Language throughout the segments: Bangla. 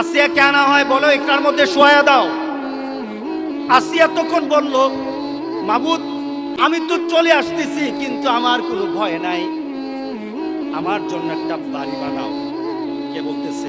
আসিয়াকে আনা হয় বলো? একটার মধ্যে শোয়া দাও। আসিয়া তখন বলল মাবুদ আমি তো চলে আসতেছি, কিন্তু আমার কোনো ভয় নাই। আমার জন্য একটা বাড়ি বানাও। কে বলতেছে?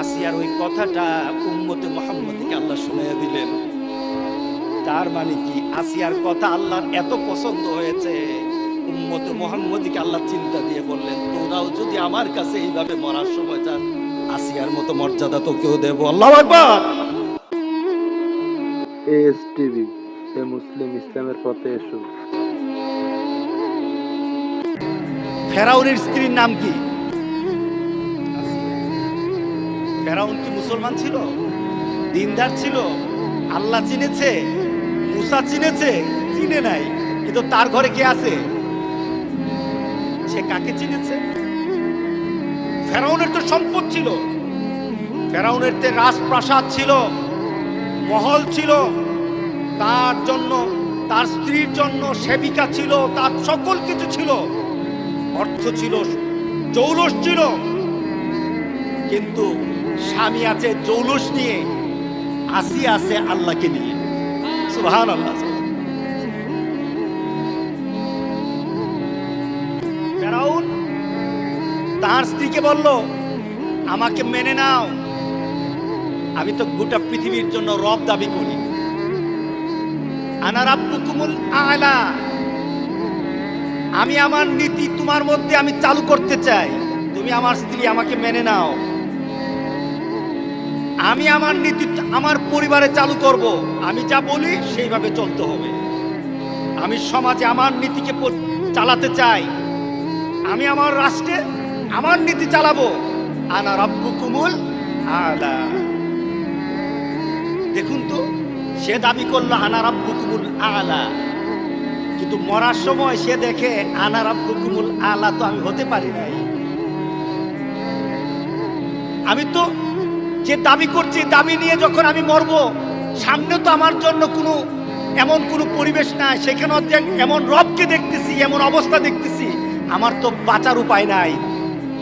আসিয়ার ওই কথাটা উম্মতে মোহাম্মদকে আল্লাহ শুনিয়ে দিলেন। তার মানে কি? আসিয়ার কথা আল্লাহর এত পছন্দ হয়েছে, উম্মতে মোহাম্মদকে আল্লাহ চিন্তা দিয়ে বললেন, তোরাও যদি আমার কাছে এইভাবে মরার সময় যান আসিয়ার মতো মর্যাদা তোকেও দেবো। আল্লাহ আকবার। এস টিভি সে মুসলিম ইসলামের পথে এসো। ফেরাউনের স্ত্রীর নাম কি? ফেরাউন কি মুসলমান ছিল? দিনদার ছিল? আল্লাহ চিনেছে? মুসা চিনেছে? চিনে নাই। কিন্তু তার ঘরে কে আছে? সে কাকে চিনেছে? ফেরাউনের তো সম্পদ ছিল। ফেরাউনের তে রাজপ্রাসাদ ছিল, মহল ছিল, তার জন্য, তার স্ত্রীর জন্য সেবিকা ছিল, তার সকল কিছু ছিল। অর্থ ছিল, জৌলস ছিল। কিন্তু স্বামী আছে জৌলস নিয়ে আসি আছে আল্লাহকে নিয়ে। সুবহান আল্লাহ তার স্ত্রীকে বলল, আমাকে মেনে নাও। আমি তো গোটা পৃথিবীর জন্য রব দাবি করি। আনা রাব্বুকুমুল আলা। আমি আমার নীতি তোমার মধ্যে আমি চালু করতে চাই। তুমি আমার স্ত্রী, আমাকে মেনে নাও। আমি আমার নীতি আমার পরিবারে চালু করব। আমি যা বলি, সেইভাবে চলতে হবে। আমি সমাজে আমার নীতিকে চালাতে চাই। আমি আমার রাষ্ট্রে আমার নীতি চালাবো। আনা রব্বুকুমুল আলা। দেখুন তো, সে দাবি করল আনা রব্বুকুমুল আলা। কিন্তু মরার সময় সে দেখে আনা রব্বুকুমুল আলা তো আমি হতে পারি নাই। আমি তো যে দাবি করছি, দাবি নিয়ে যখন আমি মরবো, সামনে তো আমার জন্য কোনো, এমন কোনো পরিবেশ নাই। সেখানে এমন রবকে দেখতেছি, এমন অবস্থা দেখতেছি। আমার তো বাঁচার উপায় নাই।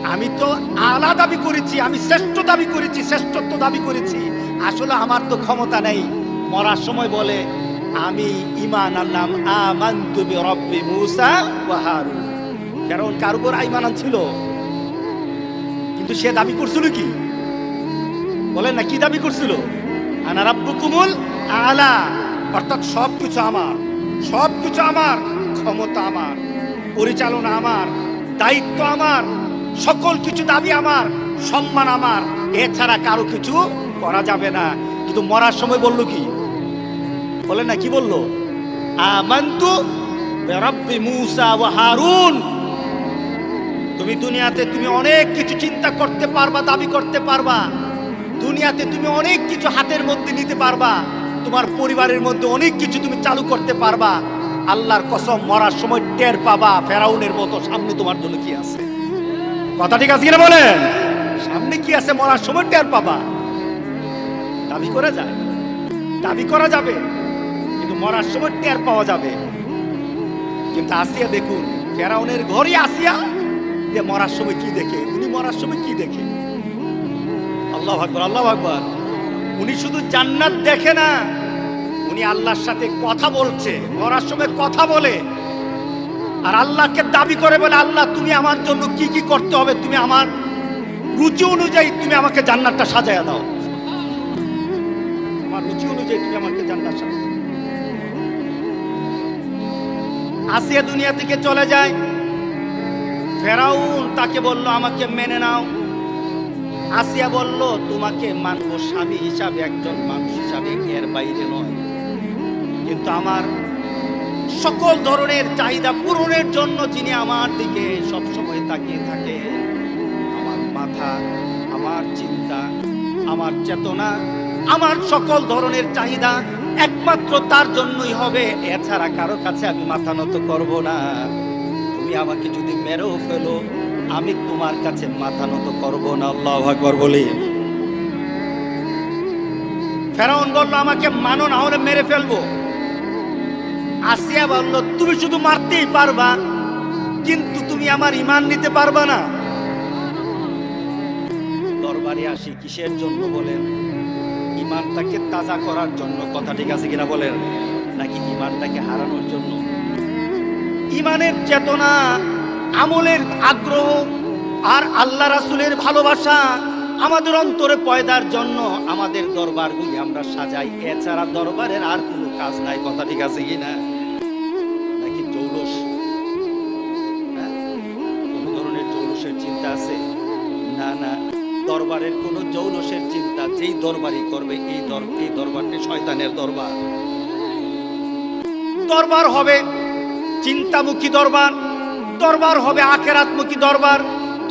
আমি তো আলা দাবি করেছি, আমি শ্রেষ্ঠ দাবি করেছি, শ্রেষ্ঠত্ব দাবি করেছি। আসলে আমার তো ক্ষমতা নেই। মরার সময় বলে, আমি ইমান আনলাম, আমান্তু বিরব্বি মুসা ওয়া হারুন। কারণ কার উপর ইমান ছিল কিন্তু সে দাবি করছিল কি? বলেন না, কি দাবি করছিল? আনা রাব্বুকুমুল আলা। অর্থাৎ সব কিছু আমার সব কিছু আমার, ক্ষমতা আমার, পরিচালনা আমার, দায়িত্ব আমার সকল কিছু দাবি আমার, সম্মান আমার। এছাড়া কারও কিছু করা যাবে না। কিন্তু মরার সময় বলল কি? বলে না, কি বলল? আমান্তু বিরাব্বি মুসা ওয়া হারুন। তুমি দুনিয়াতে তুমি অনেক কিছু চিন্তা করতে পারবা, দাবি করতে পারবা। দুনিয়াতে তুমি অনেক কিছু হাতের মধ্যে নিতে পারবা। তোমার পরিবারের মধ্যে অনেক কিছু তুমি চালু করতে পারবা। আল্লাহর কসম, মরার সময় টের পাবা, ফেরাউনের মতো সামনে তোমার জন্য কি আছে? কথা ঠিক আছে কিনা বলেন? সামনে কি আছে মরার সময় টের পাবা। দাবি করা যায়। দাবি করা যাবে, কিন্তু মরার সময় টের পাওয়া যাবে। কিন্তু আসিয়া দেখুন, ফেরাউনের ঘরে আসিয়া যে মরার সময় কি দেখে, উনি মরার সময় কি দেখে? আল্লাহ আকবর আল্লাহ আকবর। উনি শুধু জান্নাত দেখে না, উনি আল্লাহর সাথে কথা বলছে, মরার সময় কথা বলে। আর আল্লাহকে দাবি করে বলে, আল্লাহ, তুমি আমার জন্য কি কি করতে হবে? তুমি আমার রুচি অনুযায়ী তুমি আমাকে জান্নাতটা সাজায়া দাও। আমার রুচি অনুযায়ী তুমি আমাকে জান্নাত সাজাও আসিয়া দুনিয়া থেকে চলে যায়। ফেরাউন তাকে বলল, আমাকে মেনে নাও। আসিয়া বলল, তোমাকে মানবো স্বামী হিসাবে, একজন মানুষ হিসাবে এর বাইরে নয়। কিন্তু আমার সকল ধরনের চাহিদা পূরণের জন্য যিনি আমার দিকে সবসময় তাকিয়ে থাকে। আমার মাথা, আমার চিন্তা, আমার চেতনা, আমার সকল ধরনের চাহিদা একমাত্র তার জন্যই হবে। এছাড়া কারও কাছে আমি মাথা নত করব না। তুমি আমাকে যদি মেরেও ফেলো, আমি তোমার কাছে মাথা নত করব না। আল্লাহ আকবর বলি। ফেরাউন বলল, আমাকে মানো, না হলে মেরে ফেলব। আসিয়া বলল, তুমি শুধু মারতেই পারবা, কিন্তু তুমি আমার ইমান নিতে পারবা না। দরবারে আসি কিসের জন্য বলেন? ইমানটাকে তাজা করার জন্য, কথা ঠিক আছে কিনা বলেন? নাকি ইমানটাকে হারানোর জন্য? ইমানের চেতনা, আমলের আগ্রহ আর আল্লাহ রাসুলের ভালোবাসা আমাদের অন্তরে পয়দার জন্য আমাদের দরবারগুলি আমরা সাজাই। এছাড়া দরবারের আর কোনো কাজ নাই, কথা ঠিক আছে কিনা নাকি জৌলস? হ্যাঁ? কোনো ধরনের জৌলসের চিন্তা আছে? না না। দরবারের কোনো জৌলসের চিন্তা, যেই দরবারই করবে, এই দর এই দরবারটি শয়তানের দরবার। দরবার হবে চিন্তামুখী দরবার দরবার হবে আখেরাতমুখী দরবার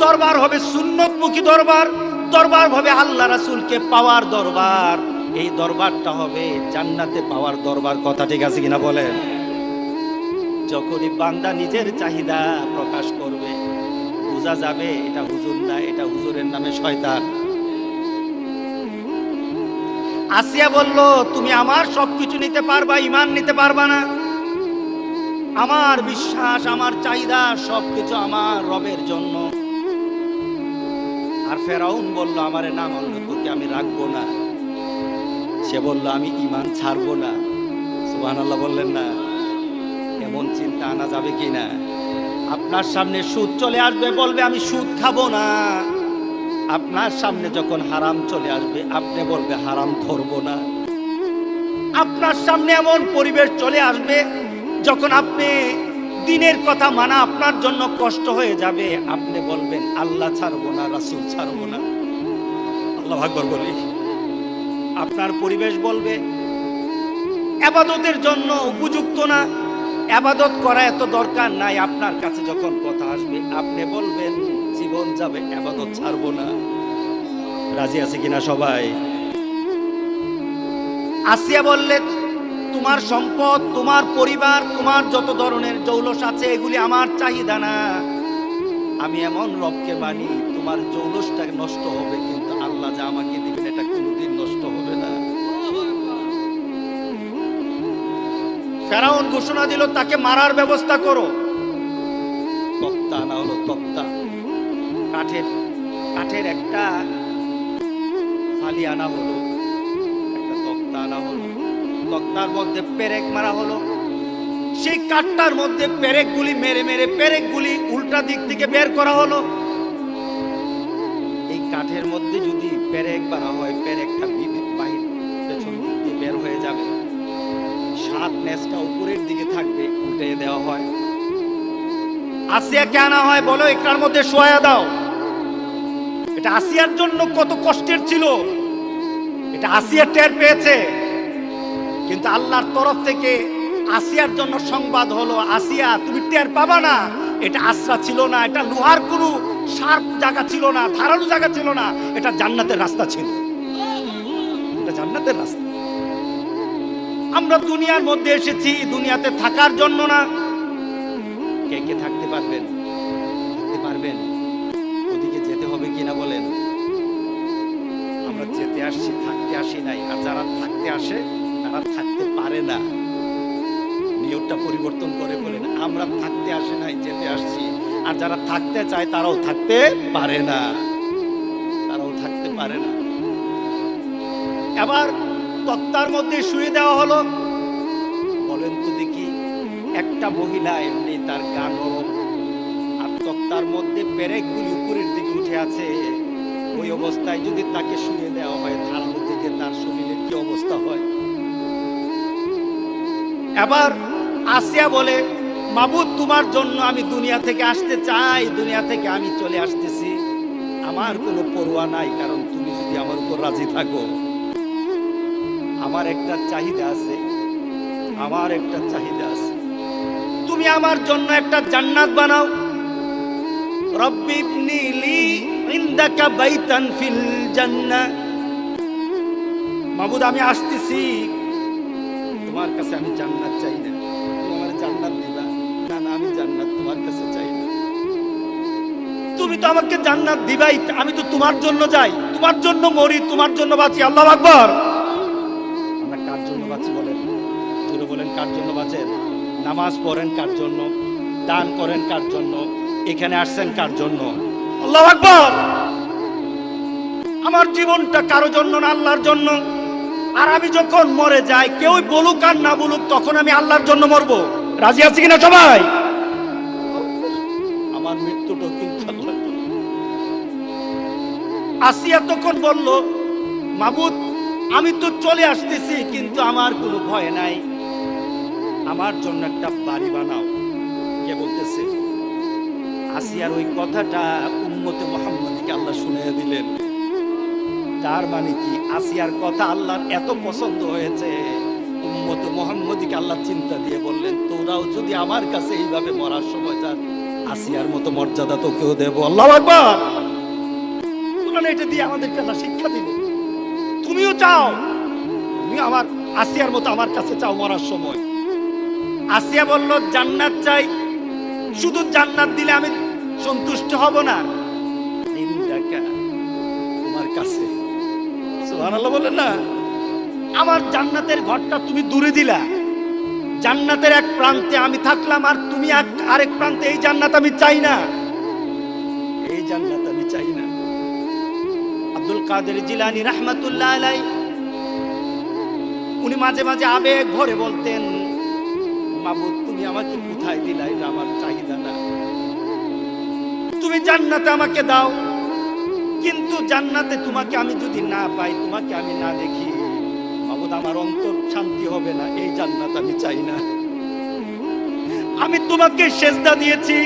দরবার হবে সুন্নতমুখী দরবার দরবার হবে আল্লাহ রাসুলকে পাওয়ার দরবার। এই দরবারটা হবে জান্নাতে পাওয়ার দরবার, কথা ঠিক আছে কিনা বলেন? যখনই বান্দা নিজের চাহিদা প্রকাশ করবে, বোঝা যাবে এটা হুজুর না, এটা হুজুরের নামে শয়তান। আসিয়া বলল, তুমি আমার সবকিছু নিতে পারবা, ইমান নিতে পারবা না। আমার বিশ্বাস, আমার চাহিদা, সবকিছু আমার রবের জন্য। আর ফেরাউন বলল, আমার নাম অন্যকে আমি রাখব না। সে বলল, আমি ইমান ছাড়বো না। আল্লাহ বললেন, না, এমন চিন্তা আনা যাবে কি না? আপনার সামনে সুদ চলে আসবে, বলবে, আমি সুদ খাব না। আপনার সামনে যখন হারাম চলে আসবে, আপনি বলবে, হারাম ধরবো না। আপনার সামনে এমন পরিবেশ চলে আসবে, যখন আপনি দিনের কথা মানা আপনার জন্য কষ্ট হয়ে যাবে, আপনি বলবেন, আল্লাহ ছাড়বো না, রাসুল ছাড়বো না। আল্লাহ ভাগবর বলি। আপনার পরিবেশ বলবে। আবাদতের জন্য উপযুক্ত না। আবাদত করা এত দরকার নাই আপনার কাছে যখন কথা আসবে। আপনি বলবেন, জীবন যাবে, আবাদত ছাড়বো না। রাজি আছে কিনা সবাই? আসিয়া বললে, তোমার সম্পদ, তোমার পরিবার, তোমার যত ধরনের জৌলস আছে, এগুলি আমার চাহিদা না। আমি এমন রবকে মানি তোমার জৌলসটা নষ্ট হবে, কিন্তু আল্লাহ যা আমাকে ফেরাউন ঘোষণা দিল, তাকে মারার ব্যবস্থা করো। তক্তা না হলো তক্তা। কাঠের কাঠের একটা ফালি আনা হলো, একটা তক্তা আনা হলো। তক্তার মধ্যে পেরেক মারা হলো। সেই কাঠটার মধ্যে পেরেকগুলি মেরে মেরে পেরেকগুলি উল্টা দিক থেকে বের করা হলো। এই কাঠের মধ্যে যদি পেরেক মারা হয়, পেরেকটা নেসটা উপরের দিকে থাকবে, উল্টে দেওয়া হয়। আসিয়াকে আনা হয়, বলো, একটার মধ্যে শোয়া দাও। এটা আসিয়ার জন্য কত কষ্টের ছিল। এটা আসিয়া টের পেয়েছে। কিন্তু আল্লাহর তরফ থেকে আসিয়ার জন্য সংবাদ হলো, আসিয়া, তুমি টের পাবা না। এটা আশ্রা ছিল না, এটা লোহার কোনো শার্প জায়গা ছিল না, ধারালো জায়গা ছিল না, এটা জান্নাতের রাস্তা ছিল। এটা জান্নাতের রাস্তা। আমরা দুনিয়ার মধ্যে এসেছি, দুনিয়াতে থাকার জন্য না। কে কে থাকতে পারবেন? থাকতে পারবেন? ওদিকে যেতে হবে কিনা বলেন। আমরা যেতে আসছি, থাকতে আসি নাই। আর যারা থাকতে আসে, তারা থাকতে পারে না। নিয়মটা পরিবর্তন করে বলেন, আমরা থাকতে আসি নাই, যেতে আসছি। আর যারা থাকতে চায়, তারাও থাকতে পারে না। তারাও থাকতে পারে না। এবার তক্তার মধ্যে শুয়ে দেওয়া হলো। বলেন তো দেখি, একটা মহিলা এমনি তার গা নরম আর তক্তার মধ্যে পেরেকগুলি উপরের দিকে উঠে আছে। ওই অবস্থায় যদি তাকে শুয়ে দেওয়া হয় ধারালো থেকে তার শরীরের কি অবস্থা হয়? এবার আসিয়া বলে, মাবুদ, তোমার জন্য আমি দুনিয়া থেকে আসতে চাই, দুনিয়া থেকে আমি চলে আসতেছি। আমার কোনো পরোয়া নাই, কারণ তুমি যদি আমার উপর রাজি থাকো। আমার একটা চাহিদা আছে। আমার একটা চাহিদা আছে। তুমি আমার জন্য একটা জান্নাত বানাও। রব্বি ইবনি লি ইনদাকা বাইতান ফিল জান্নাহ মাবুদ, আমি আসতেছি। তোমার কাছে আমি জান্নাত চাই না। তুমি জান্নাত দিবা। না না, আমি জান্নাত তোমার কাছে চাই না। তুমি তো আমাকে জান্নাত দিবাই। আমি তো তোমার জন্য যাই। তোমার জন্য মরি, তোমার জন্য বাঁচি। আল্লাহ আকবর। কার জন্য বাঁচেন। নামাজ পড়েন কার জন্য দান করেন কার জন্য এখানে আসছেন কার জন্য আল্লাহ আকবর! আমার জীবনটা কারও জন্য না, আল্লাহর জন্য। আর আমি যখন মরে যাই কেউ বলুক আর না বলুক, তখন আমি আল্লাহর জন্য মরবো। রাজি আছি কিনা সবাই? আমার মৃত্যুটা কিন্তু। আসিয়া তখন বলল, মাবুদ, আমি তো চলে আসতেছি, কিন্তু আমার কোনো ভয় নাই। আমার জন্য একটা বাড়ি বানাও। কে বলতেছে? আসিয়ার ওই কথাটা উম্মতে মোহাম্মদকে আল্লাহ শুনিয়ে দিলেন। তার মানে কি? আসিয়ার কথা আল্লাহর এত পছন্দ হয়েছে। উম্মতে মোহাম্মদকে আল্লাহ চিন্তা দিয়ে বললেন, তোরাও যদি আমার কাছে এইভাবে মরার সময় যান আসিয়ার মতো মর্যাদা তোকেও দেবো। আল্লাহ আকবার! কোরআন এটা দিয়ে আমাদেরকে আল্লাহ শিক্ষা দিল। তুমিও চাও তুমি আমার, আসিয়ার মতো আমার কাছে চাও মরার সময়। আসিয়া বলল, জান্নাত চাই। শুধু জান্নাত দিলে আমি সন্তুষ্ট হব না। তোমার কাছে। সুবহানাল্লাহ না। আমার জান্নাতের ঘরটা তুমি দূরে দিলা। জান্নাতের এক প্রান্তে আমি থাকলাম আর তুমি আরেক প্রান্তে এই জান্নাত আমি চাই না। এই জান্নাত আমি চাই না। আব্দুল কাদের জিলানি রহমাতুল্লাহ আলাই উনি মাঝে মাঝে আবেগ ভরে বলতেন মাবুদ তুমি আমাকে কোথায় দিলা? এটা আমার চাহিদা না। তুমি জান্নাতে আমাকে দাও, কিন্তু জান্নাতে তোমাকে আমি যদি না পাই, তোমাকে আমি না দেখি মাবুদ আমার অন্তর শান্তি হবে না, এই জান্নাত আমি চাই না। আমি তোমাকে সেজদা দিয়েছি,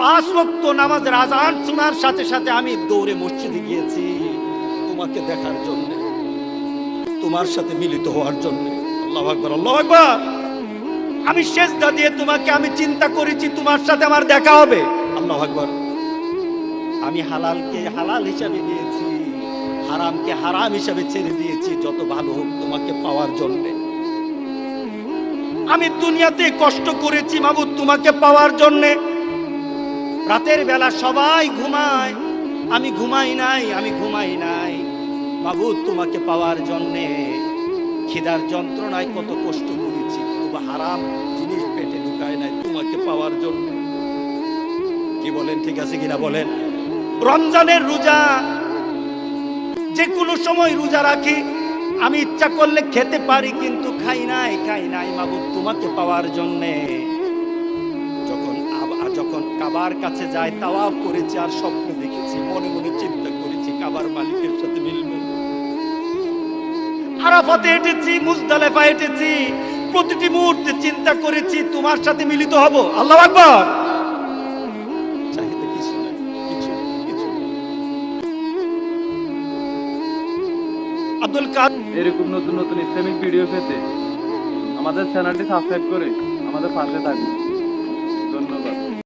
পাঁচ ওয়াক্ত নামাজের আজান শোনার সাথে সাথে আমি দৌড়ে মসজিদে গিয়েছি, তোমাকে দেখার জন্য, তোমার সাথে মিলিত হওয়ার জন্য। আল্লাহ আকবার আল্লাহ আকবার! আমি সেজদা দিয়ে তোমাকে আমি চিন্তা করেছি, তোমার সাথে আমার দেখা হবে। আল্লাহ আকবার। আমি হালালকে হালাল হিসাবে দিয়েছি, হারামকে হারাম হিসাবে ছেড়ে দিয়েছি, যত ভালো হোক তোমাকে পাওয়ার জন্য। আমি দুনিয়াতে কষ্ট করেছি মাবুদ, তোমাকে পাওয়ার জন্য। রাতের বেলা সবাই ঘুমায়, আমি ঘুমাই নাই, আমি ঘুমাই নাই। মাবুদ, তোমাকে পাওয়ার জন্যে খিদার যন্ত্রণায় কত কষ্ট হারাম জিনিস পেটে ঢুকায় নাই তোমাকে পাওয়ার জন্য। কি বলেন, ঠিক আছে কিনা বলেন? রমজানের রোজা যে কোনো সময় রোজা রাখি। আমি ইচ্ছা করলে খেতে পারি, কিন্তু খাই নাই খাই নাই মাবুদ, তোমাকে পাওয়ার জন্যে। যখন যখন কাবার কাছে যায়, তাওয়াফ করেছি আর স্বপ্ন দেখেছি, মনে মনে চিন্তা করেছি, কাবার মালিকের সাথে মিলবো। আরাফাতে হেঁটেছি মুজদালেফা হেঁটেছি প্রতিটি মুহূর্তে চিন্তা করেছি তোমার সাথে মিলিত হব। আল্লাহ আকবার। আব্দুল কাদ এরকম নতুন নতুন ইসলামিক ভিডিও পেতে আমাদের চ্যানেলটি সাবস্ক্রাইব করে আমাদের পাশে থাকুন